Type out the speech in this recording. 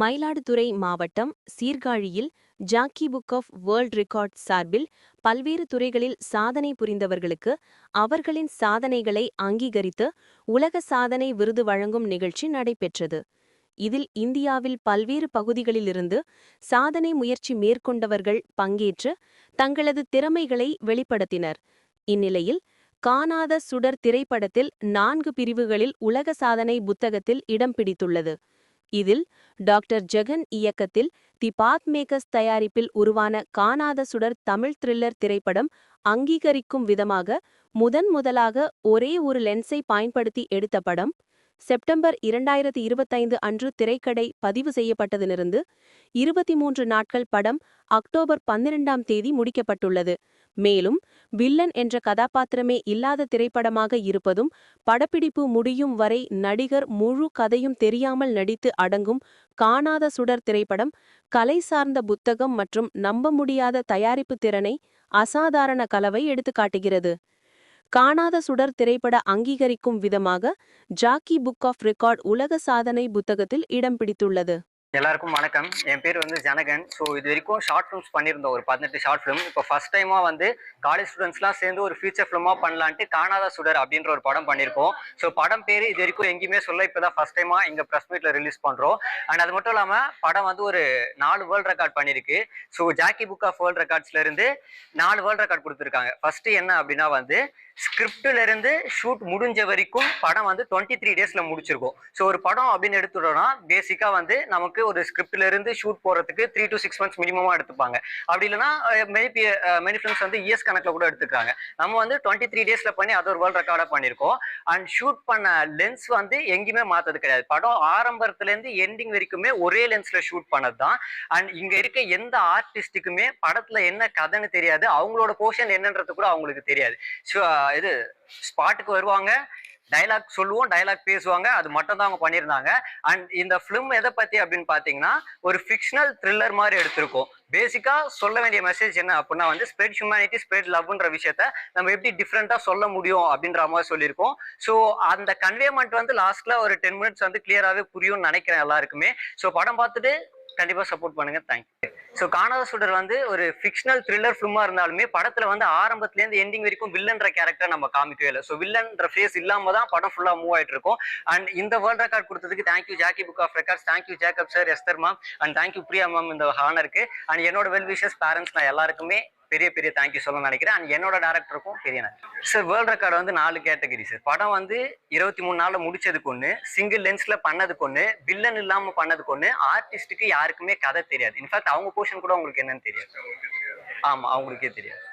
மயிலாடுதுறை மாவட்டம் சீர்காழியில் Jackie book of world record சார்பில் பல்வேறு துறைகளில் சாதனை புரிந்தவர்களுக்கு அவர்களின் சாதனைகளை அங்கீகரித்து உலக சாதனை விருது வழங்கும் நிகழ்ச்சி நடைபெற்றது. இதில் இந்தியாவில் பல்வேறு பகுதிகளிலிருந்து சாதனை முயற்சி மேற்கொண்டவர்கள் பங்கேற்று தங்களது திறமைகளை வெளிப்படுத்தினர். இந்நிலையில் காணாத சுடர் திரைப்படத்தில் நான்கு பிரிவுகளில் உலக சாதனை புத்தகத்தில் இடம் பிடித்துள்ளது. இதில் டாக்டர் ஜெகன் இயக்கத்தில் தி பாத் மேக்கர்ஸ் தயாரிப்பில் உருவான காணாத சுடர் தமிழ் த்ரில்லர் திரைப்படம் அங்கீகரிக்கும் விதமாக முதன் முதலாக ஒரே ஒரு லென்ஸை பயன்படுத்தி எடுத்த படம் செப்டம்பர் இரண்டாயிரத்தி இருபத்தைந்து அன்று திரைக்கடை பதிவு செய்யப்பட்டதிலிருந்து இருபத்தி மூன்று நாட்கள் படம் அக்டோபர் பன்னிரெண்டாம் தேதி முடிக்கப்பட்டுள்ளது. மேலும் வில்லன் என்ற கதாபாத்திரமே இல்லாத திரைப்படமாக இருப்பதும் படப்பிடிப்பு முடியும் வரை நடிகர் முழு கதையும் தெரியாமல் நடித்து அடங்கும் காணாத சுடர் திரைப்படம் கலை சார்ந்த புத்தகம் மற்றும் நம்ப முடியாத தயாரிப்பு திறனை அசாதாரண கலவை எடுத்துக்காட்டுகிறது காணாத சுடர் திரைப்பட அங்கீகரிக்கும் விதமாக ஜாக்கி புக் ஆஃப் ரெக்கார்ட் உலக சாதனை புத்தகத்தில் இடம் பிடித்துள்ளது. எல்லாருக்கும் வணக்கம். என் பேர் வந்து ஜனகன். ஸோ இது வரைக்கும் ஷார்ட் ஃபிலிம்ஸ் பண்ணியிருந்தோம். ஒரு பதினெட்டு ஷார்ட் ஃபிலிம் இப்போ ஃபர்ஸ்ட் டைமாக வந்து காலேஜ் ஸ்டூடெண்ட்ஸ்லாம் சேர்ந்து ஒரு ஃபியூச்சர் ஃபிலிமாக பண்ணலான்ட்டு காணாத சுடர் அப்படின்ற ஒரு படம் பண்ணியிருக்கோம். ஸோ படம் பேர் இது வரைக்கும் எங்கேயுமே சொல்ல இப்போ தான் ஃபர்ஸ்ட் டைமாக இங்கே ப்ரெஸ் மீட்டில் ரிலீஸ் பண்ணுறோம் அண்ட் அது மட்டும் இல்லாமல் படம் வந்து ஒரு நாலு வேர்ல்ட் ரெக்கார்ட் பண்ணியிருக்கு. So Jackie book of world ரெக்கார்ட்ஸ்லேருந்து நாலு வேர்ல்ட் ரெக்கார்ட் கொடுத்துருக்காங்க. ஃபர்ஸ்ட் என்ன அப்படின்னா வந்து ஸ்கிரிப்டிலிருந்து ஷூட் முடிஞ்ச வரைக்கும் படம் வந்து டுவெண்ட்டி த்ரீ டேஸில் முடிச்சிருக்கும். ஸோ ஒரு படம் அப்படின்னு எடுத்துட்டோம்னா பேசிக்காக வந்து நமக்கு ஒரு ஸ்கிரிப்ட்ல இருந்து ஷூட் போறதுக்கு த்ரீ டு சிக்ஸ் மந்த்ஸ் மினிமமா எடுத்துப்பாங்க. அப்படி இல்லைன்னா மெனி மெனி ஃபிலிம்ஸ் வந்து இயர்ஸ் கணக்கில் கூட எடுத்துக்கிறாங்க. நம்ம வந்து டுவெண்ட்டி த்ரீ டேஸ்ல பண்ணி அது ஒரு வேர்ல்ட் ரெக்கார்டா பண்ணியிருக்கோம். அண்ட் ஷூட் பண்ண லென்ஸ் வந்து எங்கேயுமே மாத்தது கிடையாது. படம் ஆரம்பத்துல இருந்து எண்டிங் வரைக்குமே ஒரே லென்ஸ்ல ஷூட் பண்ணது தான் அண்ட் இங்க இருக்க எந்த ஆர்டிஸ்டுக்குமே படத்துல என்ன கதைன்னு தெரியாது. அவங்களோட போர்ஷன் என்னன்றது கூட அவங்களுக்கு தெரியாது. ஸோ இது ஸ்பாட்டுக்கு வருவாங்க. டைலாக் சொல்லுவோம் டைலாக் பேசுவாங்க. அது மட்டும் தான் அவங்க பண்ணியிருந்தாங்க. அண்ட் இந்த ஃபிலிம் எதை பற்றி அப்படின்னு பார்த்தீங்கன்னா ஒரு ஃபிக்ஷனல் த்ரில்லர் மாதிரி எடுத்திருக்கோம். பேசிக்காக சொல்ல வேண்டிய மெசேஜ் என்ன அப்படின்னா வந்து ஸ்ப்ரெட் ஹியூமனிட்டி ஸ்ப்ரெட் லவ்ன்ற விஷயத்த நம்ம எப்படி டிஃப்ரெண்ட்டாக சொல்ல முடியும் அப்படின்ற மாதிரி சொல்லியிருக்கோம். ஸோ அந்த கன்வேமெண்ட் வந்து லாஸ்ட்டில் ஒரு டென் மினிட்ஸ் வந்து கிளியராகவே புரியும்னு நினைக்கிறேன் எல்லாருக்குமே. ஸோ படம் பார்த்துட்டு கண்டிப்பாக சப்போர்ட் பண்ணுங்க. தேங்க்யூ ஸோ காணாத சுடர் வந்து ஒரு ஃபிக்ஷனல் த்ரில்லர் ஃபிலிமா இருந்தாலுமே படத்துல வந்து ஆரம்பத்துலேருந்து எண்டிங் வரைக்கும் வில்லன்ற கேரக்டர் நம்ம காமிக்கவே இல்லை. ஸோ வில்லன்ற ஃபேஸ் இல்லாம தான் படம் ஃபுல்லா மூவ் ஆயிட்டு இருக்கும். அண்ட் இந்த வேர்ல்ட் ரெக்கார்ட் கொடுத்ததுக்கு thank you Jackie book of records thank you Jacob sir Esther ma'am and thank you Priya ma'am இந்த ஹானருக்கு அண்ட் என்னோட வெல் விஷஸ் பேரண்ட்ஸ் நான் எல்லாருக்குமே பெரிய பெரிய தேங்க்யூ சொல்ல நினைக்கிறேன். அண்ட் என்னோட டேரக்டருக்கும் பெரிய நன்றி. சார் வேர்ல்ட் ரெக்கார்டு வந்து நாலு கேட்டகரி சார் படம் வந்து இருபத்தி மூணு நாள்ல முடிச்சதுக்கு ஒன்று சிங்கிள் லென்ஸ்ல பண்ணதுக்கு ஒன்று வில்லன் இல்லாம பண்ணதுக்கு ஒன்று ஆர்டிஸ்ட்டுக்கு யாருக்குமே கதை தெரியாது. இன்ஃபேக்ட் அவங்க போர்ஷன் கூட உங்களுக்கு என்னன்னு தெரியாது. ஆமா அவங்களுக்கே தெரியாது.